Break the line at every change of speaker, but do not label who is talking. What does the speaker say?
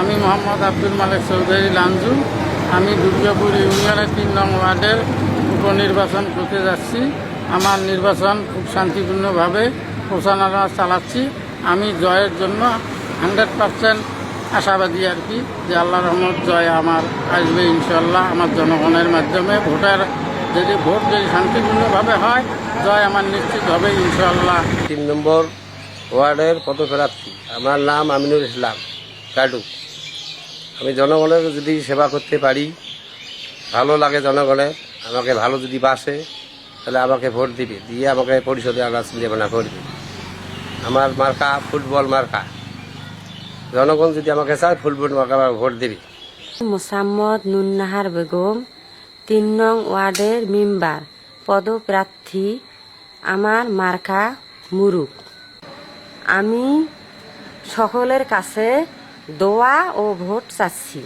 আমি মোহাম্মদ আব্দুল মালিক চৌধুরী লাঞ্জু। আমি দুর্গাপুর ইউনিয়নের তিন নং ওয়ার্ডের উপনির্বাচন করতে যাচ্ছি। আমার নির্বাচন খুব শান্তিপূর্ণভাবে প্রচারণা চালাচ্ছি। আমি জয়ের জন্য হান্ড্রেড পার্সেন্ট আশাবাদী আর কি যে আল্লাহ রহমত জয় আমার আসবে ইনশাল্লাহ আমার জনগণের মাধ্যমে। ভোটার যদি, ভোট যদি শান্তিপূর্ণভাবে হয়, জয় আমার নিশ্চিত হবে ইনশাল্লাহ
তিন নম্বর ওয়ার্ডের পদপ্রার্থী। আমার নাম আমিনুল ইসলাম। কাটু আমি জনগণের যদি সেবা করতে পারি, ভালো লাগে জনগণের আমাকে ভালো যদি বাসে, তাহলে আমাকে ভোট দিবে, দিয়ে আমাকে পরিষদে আনা চিন্তাভাবনা করবে আমার মার্কা ফুটবল মার্কা। জনগণ যদি আমাকে চায়, ফুটবল মার্কা আমাকে ভোট দিবে।
মোসাম্মদ নুন্নাহার বেগম, তিন নং ওয়ার্ডের মেম্বার, পদপ্রার্থী, আমার মার্কা মুরুক আমি সকলের কাছে দোয়া ও ভোট চাচ্ছি।